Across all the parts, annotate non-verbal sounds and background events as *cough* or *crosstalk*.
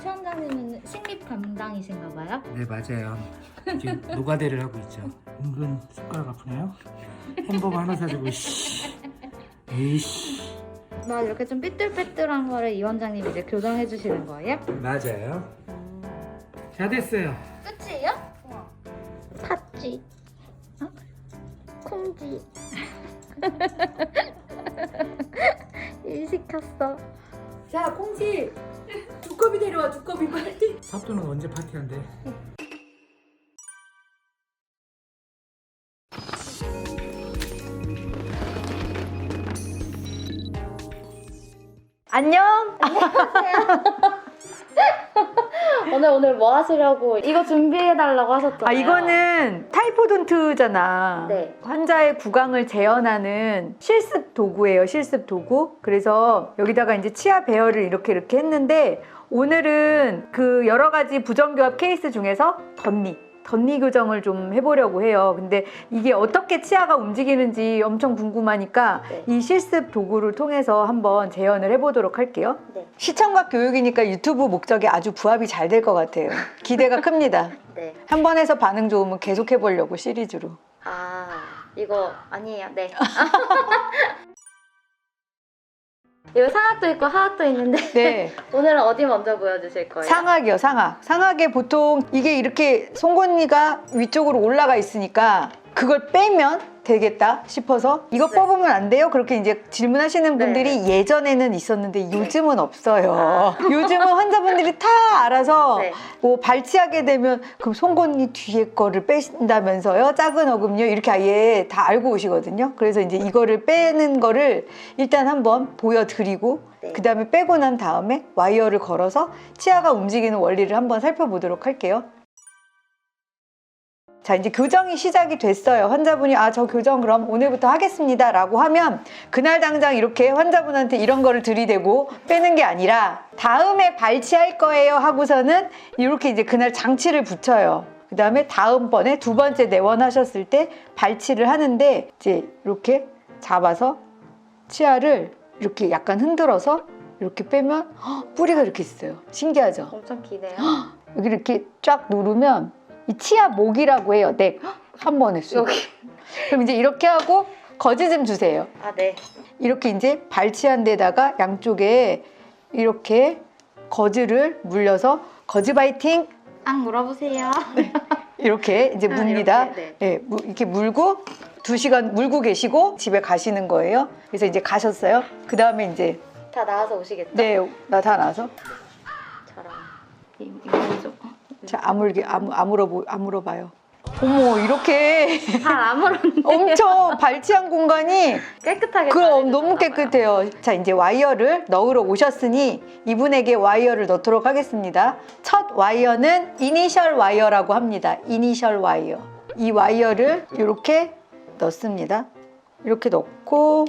최 원장님은 식립 담당이신가 봐요? 네 맞아요. 지금 노가대를 하고 있죠. 은근 손가락 아프네요. 햄버거 하나 사주고 씨. 에이씨. 막 이렇게 좀 삐뚤빼뚤한 거를 이 원장님이 이제 교정해 주시는 거예요? 맞아요. 다 됐어요. 끝이에요? 팥쥐 어? 콩쥐 *laughs* 일 시켰어 자, 콩지 두꺼비 데려와 두꺼비 빨리. 사또는 언제 파티한대? 안녕. *laughs* 오늘 오늘 뭐 하시려고 이거 준비해 달라고 하셨잖아요 아 이거는 타이포돈트잖아. 네. 환자의 구강을 재현하는 실습 도구예요. 실습 도구. 그래서 여기다가 이제 치아 배열을 이렇게 이렇게 했는데 오늘은 그 여러 가지 부정교합 케이스 중에서 덧니. 덧니 교정을 좀 해보려고 해요. 근데 이게 어떻게 치아가 움직이는지 엄청 궁금하니까 네. 이 실습 도구를 통해서 한번 재현을 해보도록 할게요. 네. 시청각 교육이니까 유튜브 목적에 아주 부합이 잘 될 것 같아요. 기대가 *laughs* 큽니다. 네. 한 번 해서 반응 좋으면 계속 해보려고 시리즈로. 아 이거 아니에요 네 *laughs* 이거 상악도 있고 하악도 있는데 네. *laughs* 오늘은 어디 먼저 보여주실 거예요? 상악이요, 상악. 상악에 보통 이게 이렇게 송곳니가 위쪽으로 올라가 있으니까 그걸 빼면 되겠다 싶어서 이거 네. 뽑으면 안 돼요? 그렇게 이제 질문하시는 네, 분들이 예전에는 있었는데 요즘은 없어요. 아. *laughs* 요즘은 환자분들이 다 알아서 네. 뭐 발치하게 되면 그럼 송곳니 뒤에 거를 빼신다면서요? 작은 어금니요? 이렇게 아예 다 알고 오시거든요. 그래서 이제 이거를 빼는 거를 일단 한번 보여드리고 네. 그 다음에 빼고 난 다음에 와이어를 걸어서 치아가 움직이는 원리를 한번 살펴보도록 할게요. 자, 이제 교정이 시작이 됐어요. 환자분이, 아, 저 교정 그럼 오늘부터 하겠습니다. 라고 하면, 그날 당장 이렇게 환자분한테 이런 거를 들이대고 빼는 게 아니라, 다음에 발치할 거예요. 하고서는 이렇게 이제 그날 장치를 붙여요. 그 다음에 다음번에 두 번째 내원하셨을 때 발치를 하는데, 이제 이렇게 잡아서 치아를 이렇게 약간 흔들어서 이렇게 빼면, 헉, 뿌리가 이렇게 있어요. 신기하죠? 엄청 기네요 여기 이렇게 쫙 누르면 이 치아 목이라고 해요. 넥. 한 쑥. 여기 그럼 이제 이렇게 하고 거즈 좀 주세요. 아 네 이렇게 이제 발치한 데다가 양쪽에 이렇게 거즈를 물려서 거즈 바이팅 앙 물어보세요 이렇게 이제 아, 묻니다. 이렇게, 예, 무- 이렇게 물고 두 시간 물고 계시고 집에 가시는 거예요. 그래서 이제 가셨어요. 그 다음에 이제 다 나와서 오시겠죠? 네, 나다 나서 저랑 이- 이거 좀 자 아물게 아무 아물어 보 아물어 봐요. 어머 이렇게 잘 아무런 엄청 발치한 공간이 깨끗하게 그럼 잘 너무 해주셨나 봐요. 깨끗해요. 자, 이제 와이어를 넣으러 오셨으니 이분에게 와이어를 넣도록 하겠습니다. 첫 와이어는 이니셜 와이어라고 합니다. 이니셜 와이어. 이 와이어를 이렇게 넣습니다. 이렇게 넣고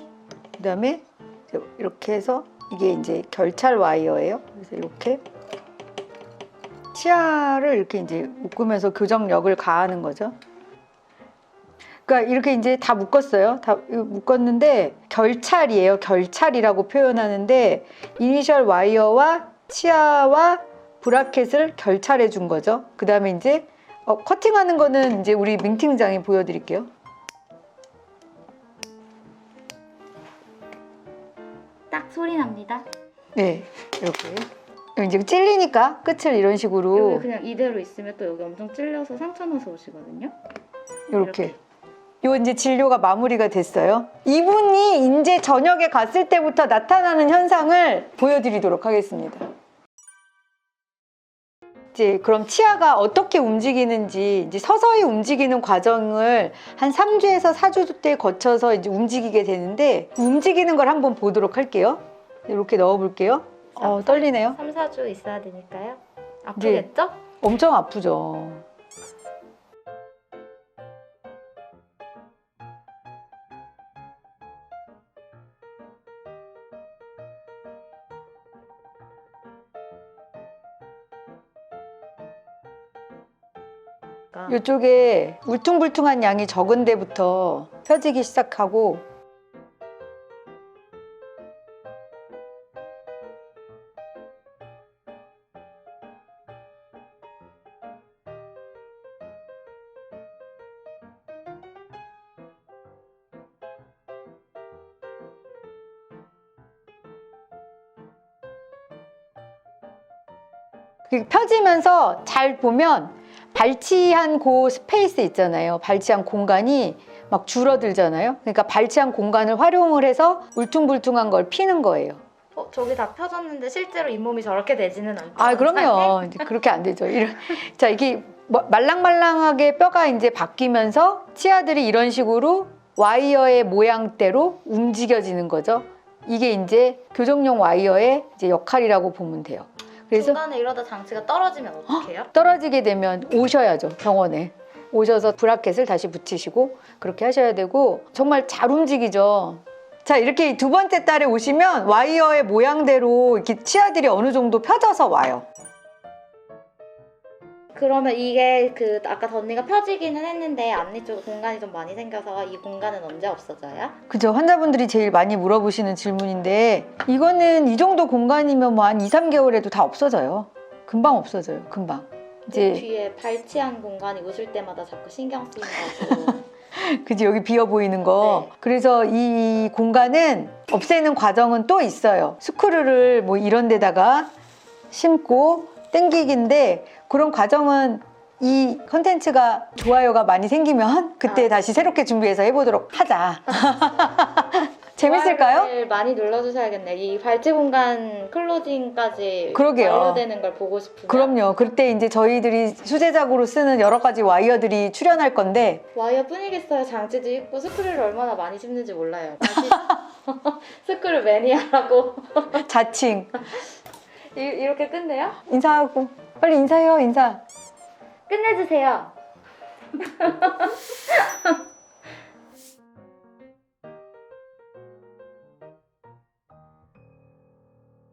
그 다음에 이렇게 해서 이게 이제 결찰 와이어예요. 그래서 이렇게 치아를 이렇게 이제 묶으면서 교정력을 가하는 거죠. 그러니까 이렇게 이제 다 묶었어요. 다 묶었는데 결찰이에요. 결찰이라고 표현하는데 이니셜 와이어와 치아와 브라켓을 결찰해 준 거죠. 그 다음에 이제 어, 커팅하는 거는 이제 우리 민 팀장이 보여드릴게요. 딱 소리 납니다 네, 이렇게. 이제 찔리니까 끝을 이런 식으로 여기 그냥 이대로 있으면 또 여기 엄청 찔려서 상처 나서 오시거든요 이렇게. 요 이제 진료가 마무리가 됐어요. 이분이 이제 저녁에 갔을 때부터 나타나는 현상을 보여드리도록 하겠습니다. 이제 그럼 치아가 어떻게 움직이는지 이제 서서히 움직이는 과정을 한 3주에서 4주 때 거쳐서 이제 움직이게 되는데 움직이는 걸 한번 보도록 할게요. 이렇게 넣어 볼게요. 어, 떨리네요. 3, 4주 있어야 되니까요 아프겠죠? 엄청 아프죠. 그러니까 이쪽에 울퉁불퉁한 양이 적은 데부터 펴지기 시작하고 펴지면서 잘 보면 발치한 그 스페이스 있잖아요. 발치한 공간이 막 줄어들잖아요. 그러니까 발치한 공간을 활용을 해서 울퉁불퉁한 걸 피는 거예요. 어, 저기 다 펴졌는데 실제로 잇몸이 저렇게 되지는 않죠. 아, 그럼요. 이제 그렇게 안 되죠. 이런, *laughs* 자, 이게 뭐- 말랑말랑하게 뼈가 이제 바뀌면서 치아들이 이런 식으로 와이어의 모양대로 움직여지는 거죠. 이게 이제 교정용 와이어의 이제 역할이라고 보면 돼요. 그래서 중간에 이러다 장치가 떨어지면 어떡해요? 떨어지게 되면 오셔야죠 병원에. 오셔서 브라켓을 다시 붙이시고 그렇게 하셔야 되고 정말 잘 움직이죠. 자 이렇게 두 번째 달에 오시면 와이어의 모양대로 이렇게 치아들이 어느 정도 펴져서 와요 그러면 이게 그 아까 덧니가 펴지기는 했는데 앞니 쪽에 공간이 좀 많이 생겨서 이 공간은 언제 없어져요? 그죠 환자분들이 제일 많이 물어보시는 질문인데 이거는 이 정도 공간이면 뭐 한 2, 3개월에도 다 없어져요 금방 없어져요 금방 이제 뒤에 발치한 공간이 웃을 때마다 자꾸 신경 쓰인다고 *laughs* 그지 여기 비어 보이는 거. 네. 그래서 이 공간은 없애는 과정은 또 있어요. 스크류를 뭐 이런 데다가 심고 땡기기인데 그런 과정은 이 컨텐츠가 좋아요가 많이 생기면 그때 아. 다시 새롭게 준비해서 해보도록 하자. *laughs* 재밌을까요? 좋아요를 많이 눌러주셔야겠네. 이 발치 공간 클로징까지 그러게요. 완료되는 걸 보고 싶으면 그럼요. 그때 이제 저희들이 수제작으로 쓰는 여러 가지 와이어들이 출연할 건데 와이어 뿐이겠어요. 장치도 있고 스크류를 얼마나 많이 씹는지 몰라요. 다시 *laughs* *laughs* 스크류 매니아라고 자칭 이, 이렇게 끝내요? 인사하고 빨리 인사해요 인사. 끝내주세요. *laughs*